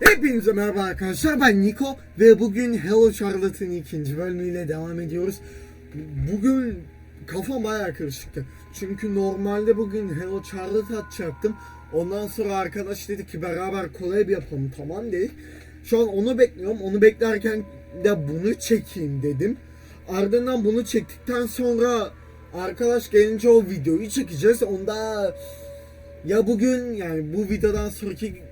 Hepinize merhaba arkadaşlar ben Niko ve bugün Hello Charlotte'ın ikinci bölümüyle devam ediyoruz. Bugün kafam bayağı karışıktı. Çünkü normalde bugün Hello Charlotte atacaktım. Ondan sonra arkadaş dedi ki beraber collab yapalım tamam dedik. Şu an onu bekliyorum. Onu beklerken de bunu çekeyim dedim. Ardından bunu çektikten sonra arkadaş gelince o videoyu çekeceğiz. Onda ya bugün yani bu videodan sonraki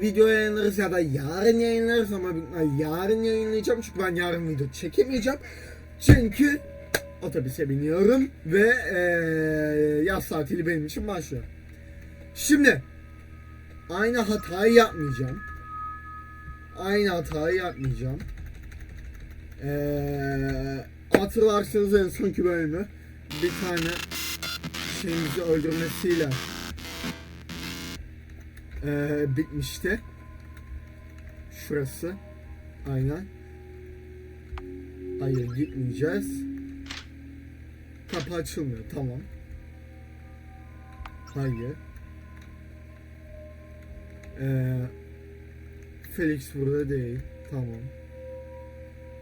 video yayınlarız ya da yarın yayınlarız ama yarın yayınlayacağım çünkü ben yarın video çekemeyeceğim. Çünkü otobüse biniyorum ve eee yaz tatili benim için başlıyor. Şimdi aynı hatayı yapmayacağım. Aynı hatayı yapmayacağım. Eee hatırlarsanız en sonki bölümü bir tane şeyimizi öldürmesiyle eee, bitmişti. Şurası. Aynen. Hayır gitmeyeceğiz. Kapı açılmıyor. Tamam. Hayır. Eee Felix burada değil. Tamam.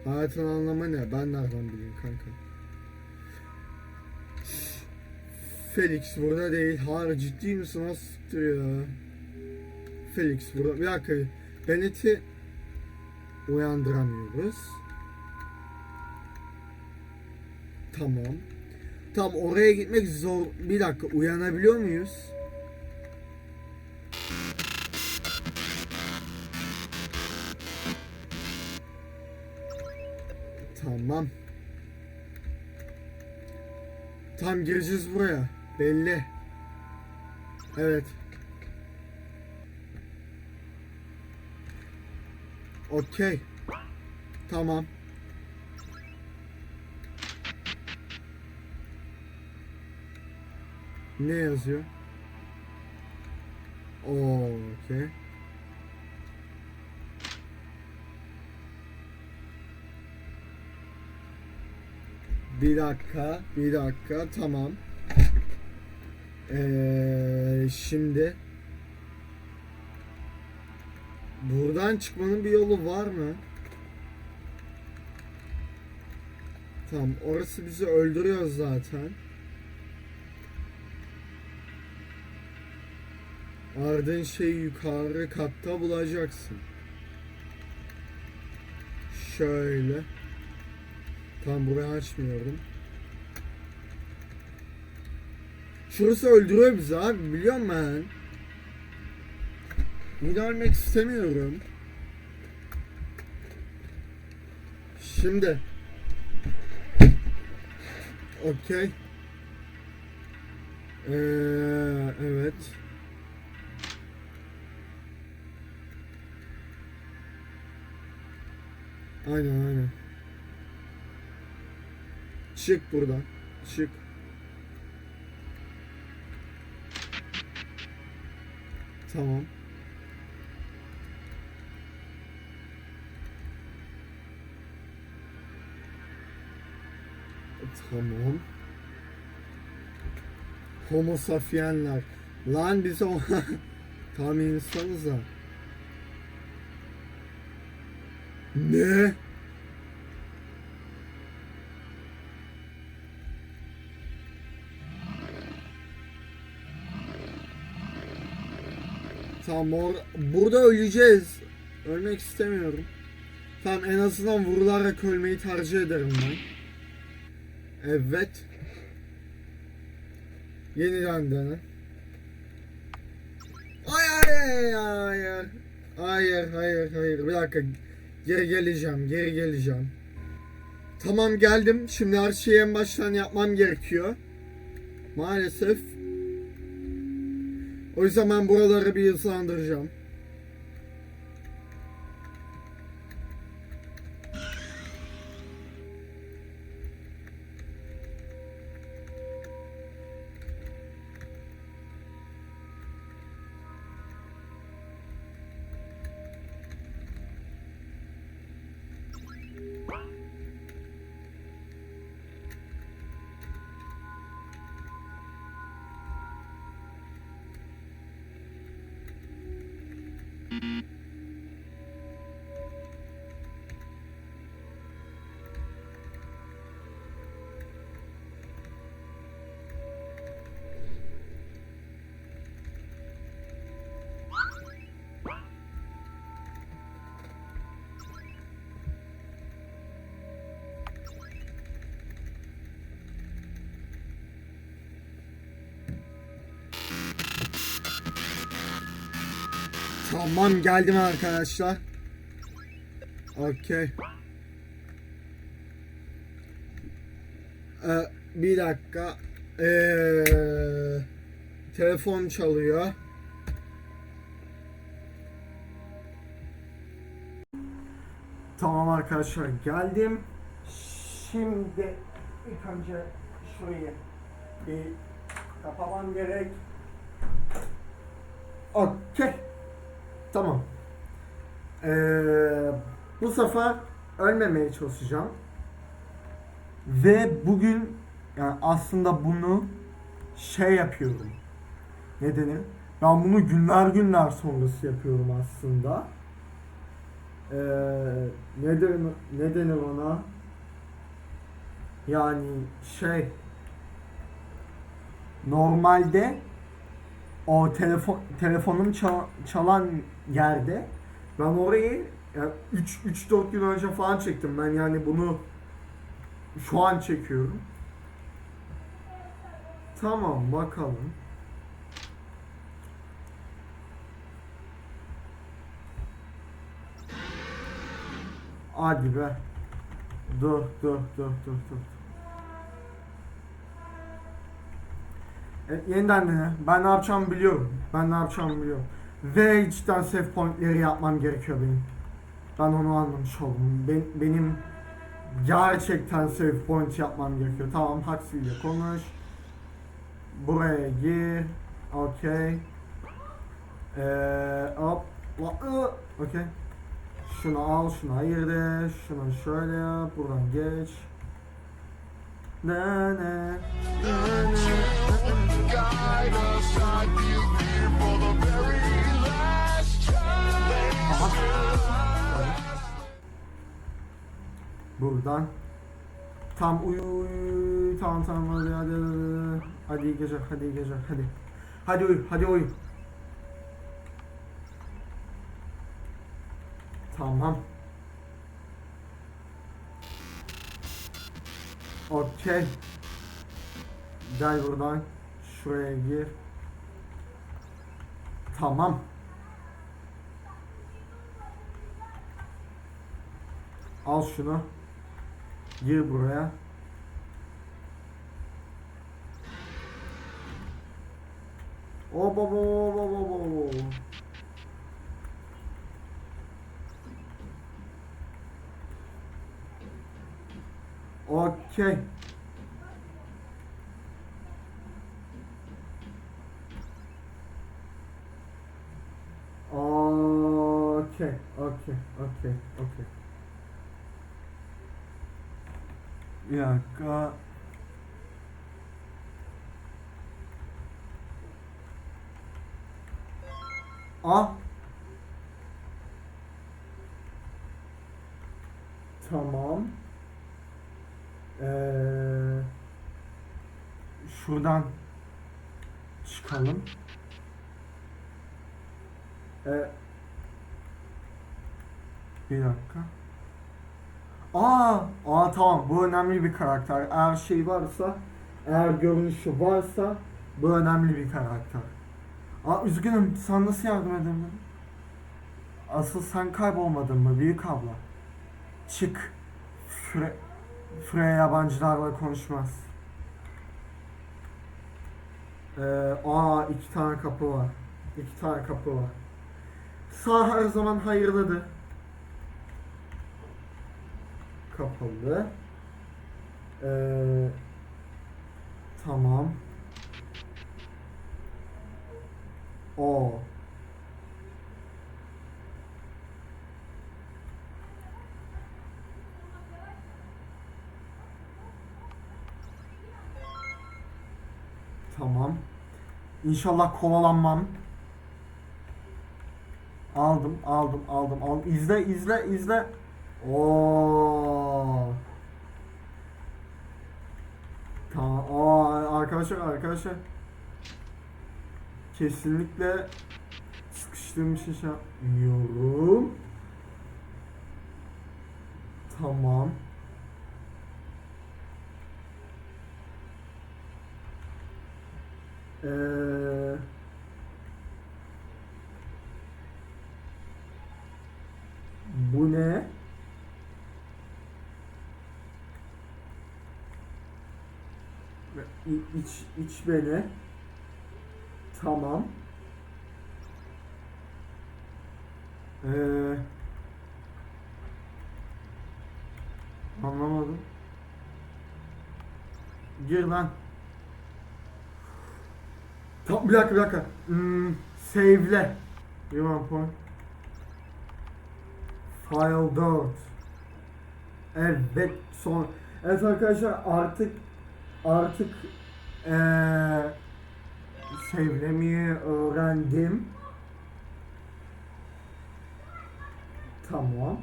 Hayatın anlamı ne? Ben nereden bileyim kanka? Felix burada değil. Hayır ciddi misin? Nasıl ya? Felix burada. Bir dakika. Bennett'i uyandıramıyoruz. Tamam. Tam oraya gitmek zor. Bir dakika uyanabiliyor muyuz? Tamam. Tam gireceğiz buraya. Belli. Evet. Okey. Tamam. Ne yazıyor? Okey. Bir dakika, bir dakika, tamam. Ee, şimdi buradan çıkmanın bir yolu var mı? Tamam, orası bizi öldürüyor zaten. Ardın şeyi yukarı katta bulacaksın. Şöyle. Tam burayı açmıyorum. Şurası öldürüyor bizi abi biliyor musun ölmek istemiyorum. Şimdi. Okey. Ee, evet. Aynen aynen. Çık buradan. Çık. Tamam. Tamam. Homo sapienler. Lan biz o... Tam insanız da. Ne? Tamam or burada öleceğiz. Ölmek istemiyorum. Tamam en azından vurularak ölmeyi tercih ederim ben. Evet. Yeniden dene. Hayır hayır hayır. Hayır hayır hayır bir dakika. Geri geleceğim geri geleceğim. Tamam geldim. Şimdi her şeyi en baştan yapmam gerekiyor. Maalesef o yüzden ben buraları bir hızlandıracağım. Tamam geldim arkadaşlar. Okey. Ee, bir dakika. Ee, telefon çalıyor. Tamam arkadaşlar geldim. Şimdi ilk önce şurayı bir kapamam gerek. Okey. Tamam. Ee, bu sefer ölmemeye çalışacağım. Ve bugün yani aslında bunu şey yapıyorum. Ne denir? Ben bunu günler günler sonrası yapıyorum aslında. Ee, ne denir, ne denir ona? Yani şey normalde o telefon telefonum çal- çalan yerde ben orayı yani 3 3 4 gün önce falan çektim. Ben yani bunu şu an çekiyorum. Tamam bakalım. Hadi be. Dur dur dur dur dur. E, yeniden dene. Ben ne yapacağımı biliyorum. Ben ne yapacağımı biliyorum. Ve cidden save pointleri yapmam gerekiyor benim. Ben onu anlamış oldum. Ben, benim gerçekten save point yapmam gerekiyor. Tamam Huxley ile konuş. Buraya gir. Okey. Eee hop. Okey. Şunu al, şunu ayır de. Şunu şöyle yap. Buradan geç. Ne ne. ne, ne. Buradan. Tam uyu uyu. Tamam tamam hadi hadi hadi. Hadi geceler hadi geceler hadi. Hadi uyu hadi uyu. Tamam. Okey. Gel buradan. Şuraya gir. Tamam. Al şunu. Gir buraya. O baba baba baba. Okey. Okey, okey. Bir dakika. Ah. Tamam. Ee, şuradan çıkalım. Ee, bir dakika. Aa, aa tamam bu önemli bir karakter. Eğer şey varsa, eğer görünüşü varsa bu önemli bir karakter. Aa üzgünüm sen nasıl yardım edebilirim? Asıl sen kaybolmadın mı büyük abla? Çık. Fre Freya yabancılarla konuşmaz. Ee, aa iki tane kapı var. İki tane kapı var. Sağ her zaman hayırlıdır. Kapalı. Ee, tamam. O. Tamam. İnşallah kovalanmam. Aldım, aldım, aldım, aldım. İzle, izle, izle. Oo. Tamam. Aa, arkadaşlar, arkadaşlar. Kesinlikle sıkıştığım bir şey yapmıyorum. Tamam. Eee Bu ne? Ve i- İç, iç beni. Tamam. Ee, anlamadım. Gir lan. Tamam bir dakika bir dakika. Hmm, save'le. One point. File 4. Evet son. Evet arkadaşlar artık artık eee sevlemeyi öğrendim. Tamam.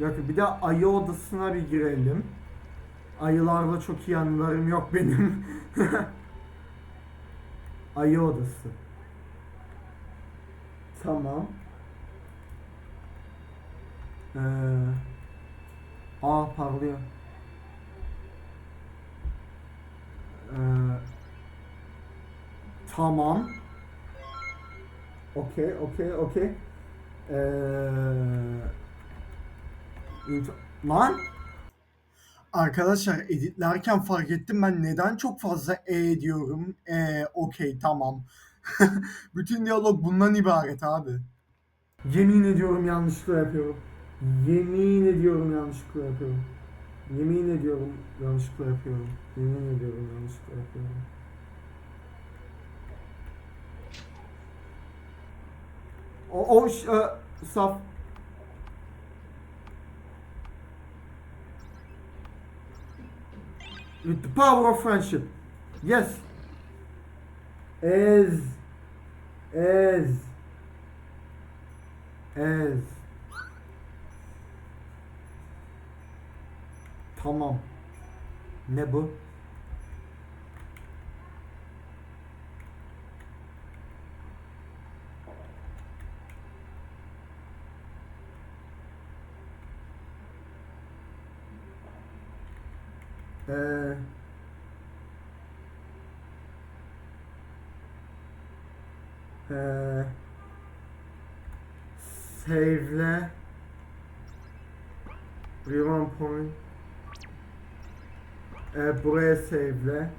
Dakika bir de ayı odasına bir girelim. Ayılarla çok iyi anılarım yok benim. ayı odası. Tamam. Ee, aa parlıyor. Ee, tamam. Okey, okey, okey. Ee, lan Arkadaşlar editlerken fark ettim ben neden çok fazla e diyorum. E, okey tamam. Bütün diyalog bundan ibaret abi. yemin ediyorum yanlışlıkla yapıyorum. Yemin ediyorum yanlışlıkla yapıyorum. Yemin ediyorum yanlışlıkla yapıyorum. Yemin ediyorum yanlışlıkla yapıyorum. O, o e, saf. With the power of friendship. Yes. As. As. As. Tamam. Ne bu? Ee, ee, save'le rewind point ee, buraya save'le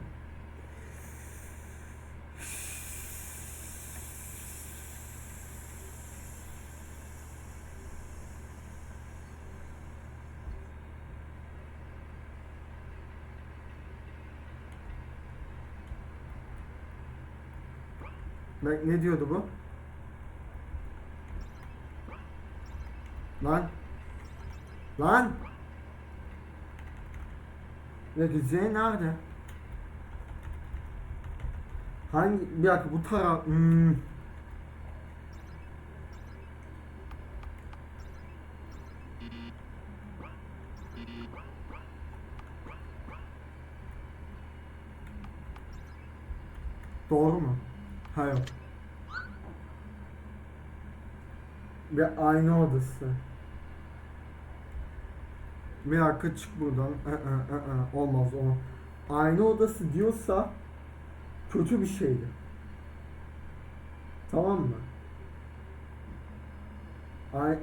Bak ne diyordu bu? Lan. Lan. Ya güzel nerede? Hangi bir dakika bu taraf hmm. Doğru mu? Hayır. Ve aynı odası. Bir dakika çık buradan. Ee, ee, ee, Olmaz o. Aynı odası diyorsa kötü bir şeydi. Tamam mı? Ay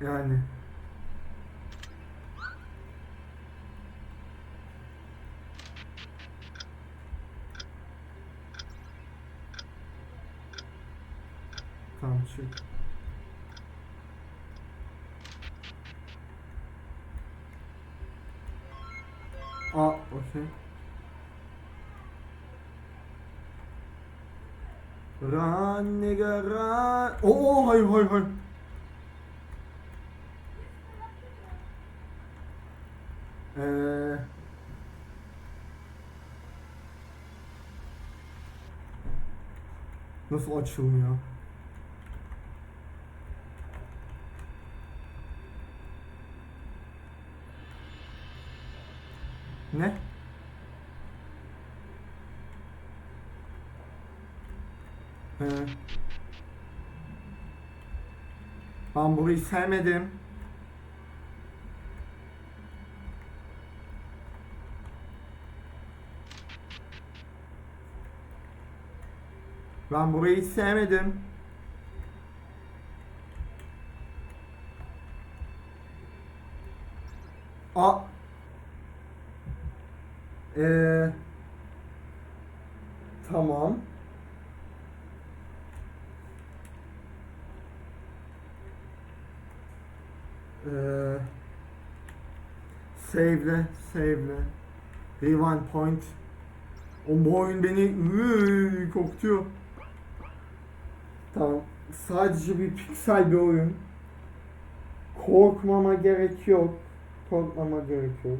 yani Tamam çık. Okey. Run nigga run. Oo hayır hayır hayır. Ee, nasıl açılmıyor? Ee, ben burayı sevmedim. Ben burayı hiç sevmedim. A ee, tamam. Save'le, save'le. Rewind point. O bu oyun beni ıı, korkutuyor. Tamam. Sadece bir piksel bir oyun. Korkmama gerek yok. Korkmama gerek yok.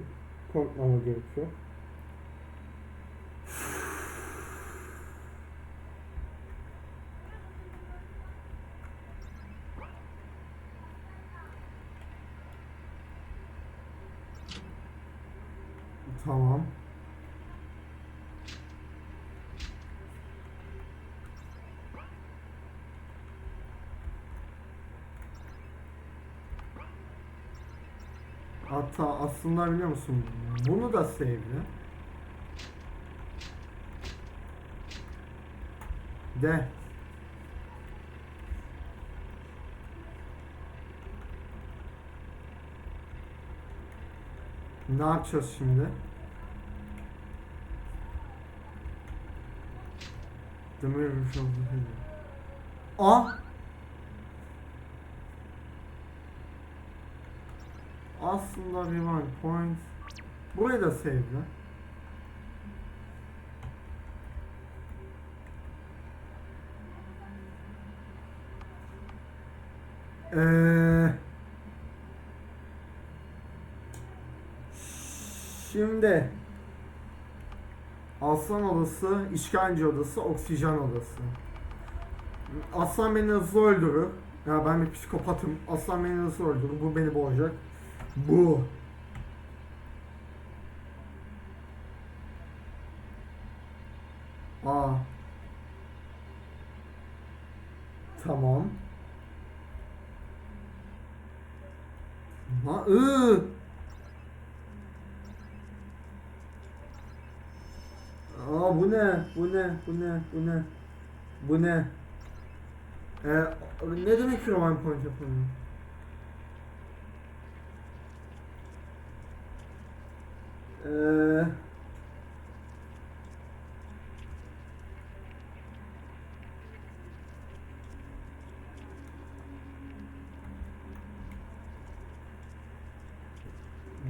Korkmama gerek yok. Tamam. Hatta aslında biliyor musun? Bunu da sevdi. De. Ne yapacağız şimdi? Hidden. Ah! Aslında rewind point. Burayı da sevdi. Eee Şimdi Aslan odası, işkence odası, oksijen odası. Aslan beni hızlı öldürür. Ya ben bir psikopatım. Aslan beni hızlı öldürür. Bu beni boğacak. Bu. Aa. Tamam. Ha, ıı. Aa bu ne? Bu ne? Bu ne? Bu ne? Bu ne? Ee, ne demek Roman Point yapımı? Ee,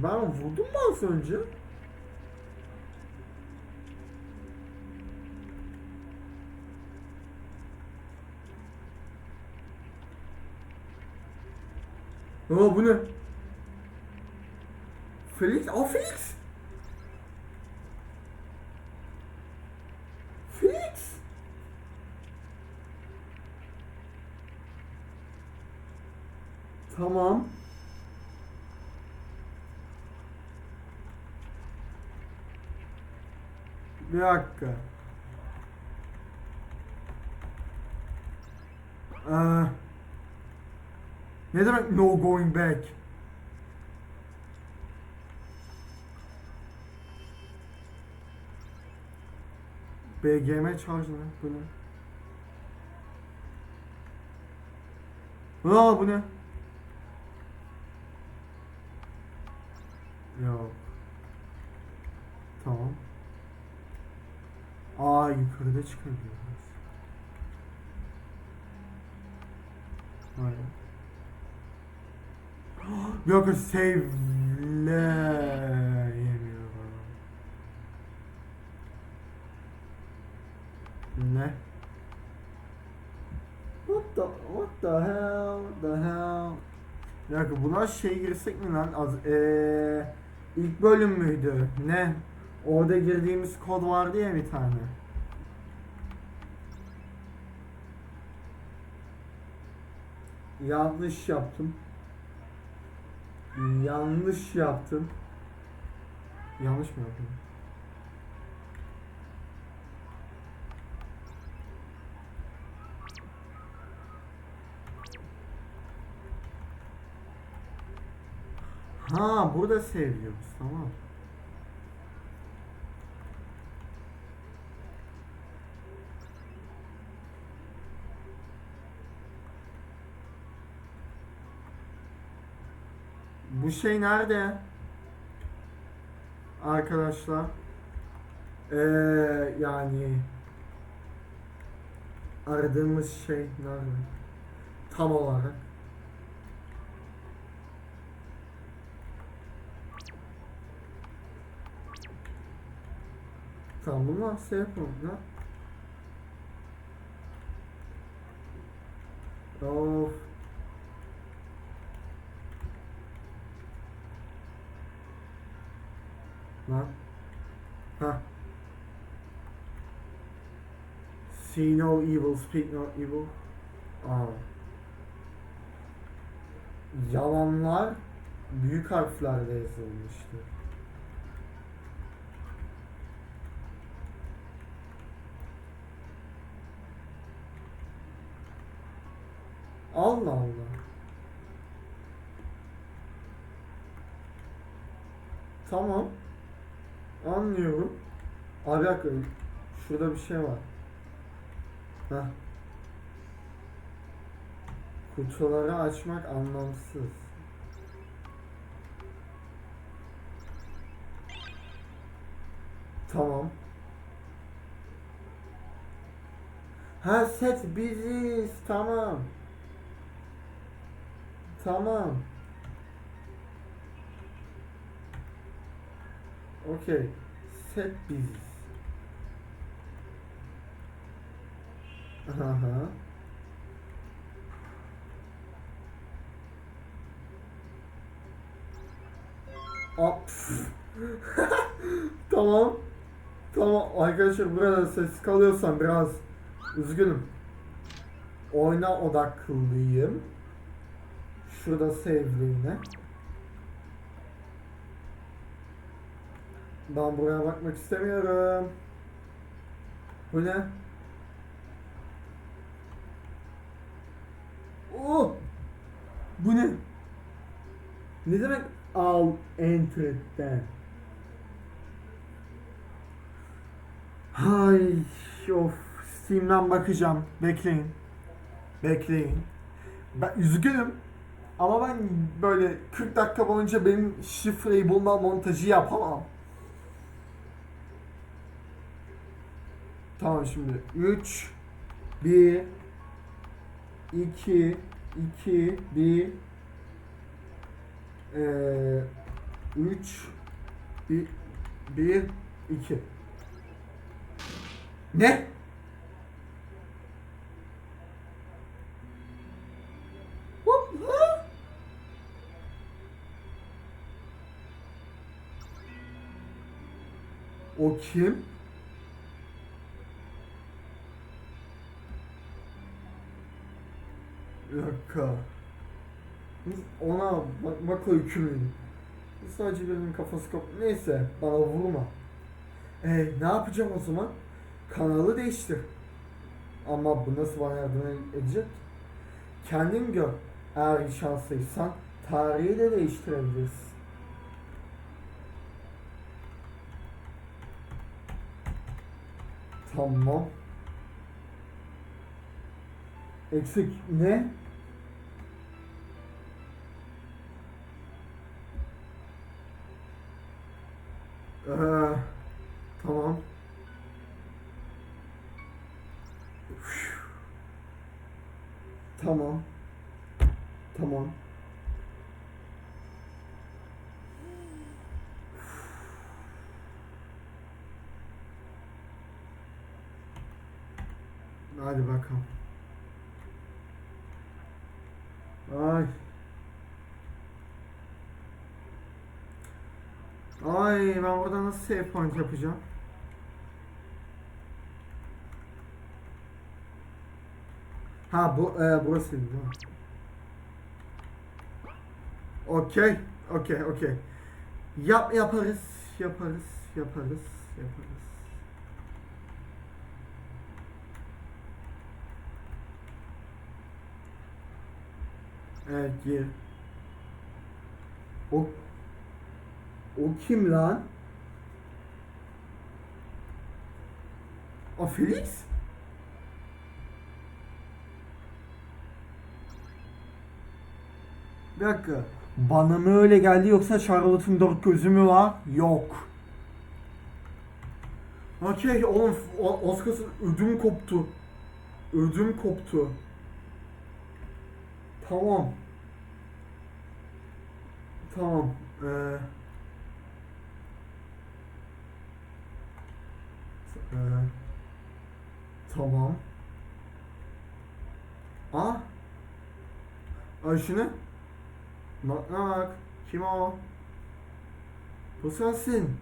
ben vurdum mu az önce? Aa bu ne? Felix? Aa Felix! Felix! Tamam. Bir dakika. Ee, ne demek no going back? BGM charge ne? Bu ne? Aa bu ne? Yok. Tamam. Aa yukarıda çıkabiliyoruz. Hayır. Bir dakika save'le yemiyorum. Ne? What the, what the hell, what the hell? Bir dakika buna şey girsek mi lan? Az, eee, ilk bölüm müydü? Ne? Orada girdiğimiz kod vardı ya bir tane. Yanlış yaptım. Yanlış yaptım. Yanlış mı yaptım? Ha burada seviyoruz tamam. Bu şey nerede? arkadaşlar. Ee, yani aradığımız şey nerede? Tam olarak. Tamam bunu nasıl yapalım ya? Of. Lan. Ha. See no evil, speak no evil. Aa. Yalanlar büyük harflerle yazılmıştı. Allah Allah. Tamam. Anlıyorum. Abi dakika. Şurada bir şey var. Heh. Kutuları açmak anlamsız. Tamam. Ha set biziz. Tamam. Tamam. Okey. Set biziz. Aha. Aa, pf. tamam. Tamam arkadaşlar burada ses kalıyorsam biraz üzgünüm. Oyuna odaklıyım. Şurada save'liğine. Ben buraya bakmak istemiyorum. Bu ne? Oh! Bu ne? Ne demek al entered'den? Hay of Steam'den bakacağım. Bekleyin. Bekleyin. Ben üzgünüm. Ama ben böyle 40 dakika boyunca benim şifreyi bulma montajı yapamam. Tamam şimdi 3 1 2 2 1 eee 3 1 1 2 Ne? O kim? Dakika. Ona bak bak o yükümlüyüm. Sadece birinin kafası kop. Neyse bana vurma. E ne yapacağım o zaman? Kanalı değiştir. Ama bu nasıl bana yardım edecek? Kendin gör. Eğer şanslıysan tarihi de değiştirebilirsin. Tamam. Eksik ne? Ee, tamam. Tamam. Tamam. Hadi bakalım. Ay. Ay ben burada nasıl save point yapacağım? Ha bu e, burası değil mi? Okey, okey, okey. Yap yaparız, yaparız, yaparız, yaparız. Evet gir. O o kim lan? O Felix? Bir dakika. Bana mı öyle geldi yoksa Charlotte'un dört gözü mü var? Yok. Okey oğlum o- az kalsın ödüm koptu. Ödüm koptu. Tamam. Tamam. Ee, Ee, tamam. Aa. Ay şu ne? Knock knock. Kim o? Bu sensin.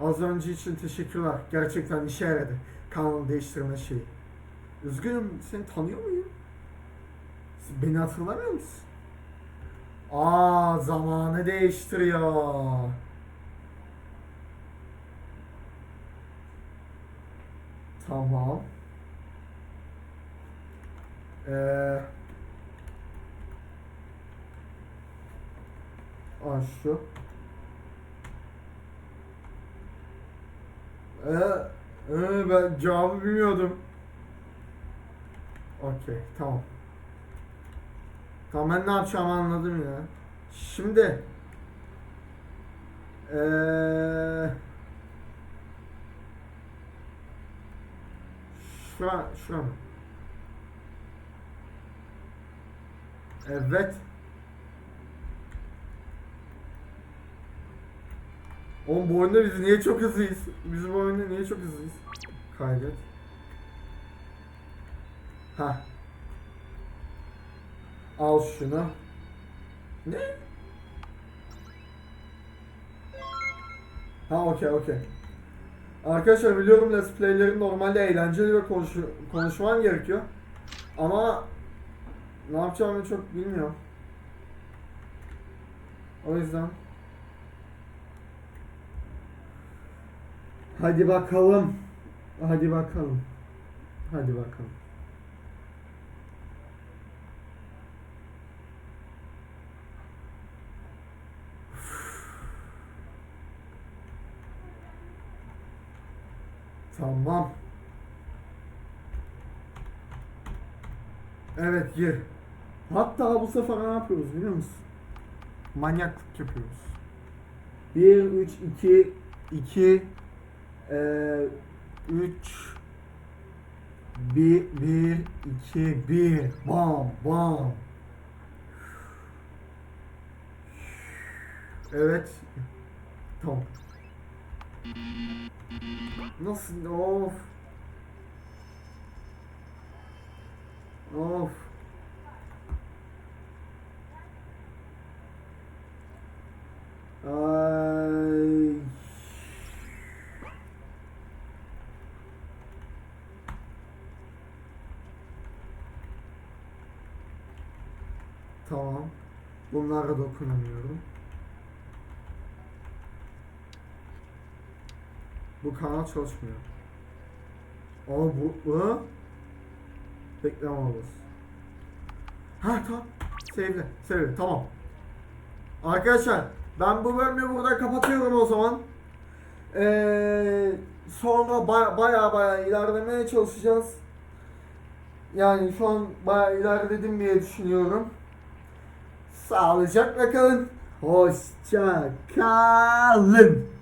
Az önce için teşekkürler. Gerçekten işe yaradı. Kanal değiştirme şeyi. Üzgünüm seni tanıyor muyum? Beni hatırlamıyor musun? Aa zamanı değiştiriyor. Tamam. Ee, şu. Ee, ee, ben cevabı bilmiyordum. Okey, tamam. Tamam ben ne yapacağımı anladım ya. Şimdi ee, Şura, şura mı? Evet. Oğlum bu oyunda biz niye çok hızlıyız? Biz bu oyunda niye çok hızlıyız? Kaydet. Ha. Al şunu. Ne? Ha okey okey. Arkadaşlar biliyorum Let's Play'lerin normalde eğlenceli ve konuşu konuşman gerekiyor. Ama ne yapacağımı çok bilmiyorum. O yüzden Hadi bakalım. Hadi bakalım. Hadi bakalım. Tamam. Evet gir. Hatta bu sefer ne yapıyoruz biliyor musun? Manyaklık yapıyoruz. 1, 3, 2, 2, 3, 1, 1, 2, 1. Bam, bam. Evet. Tamam. Nasıl? Of. Of. Ay. Tamam. Bunlara dokunamıyorum. Kanal çalışmıyor. Aa bu, bu? Bekleme odası. Ha tamam. Sevdi. Sevdi. Tamam. Arkadaşlar ben bu bölümü burada kapatıyorum o zaman. Ee, sonra baya baya baya ilerlemeye çalışacağız. Yani şu an baya ilerledim diye düşünüyorum. Sağlıcakla kalın. Hoşça kalın.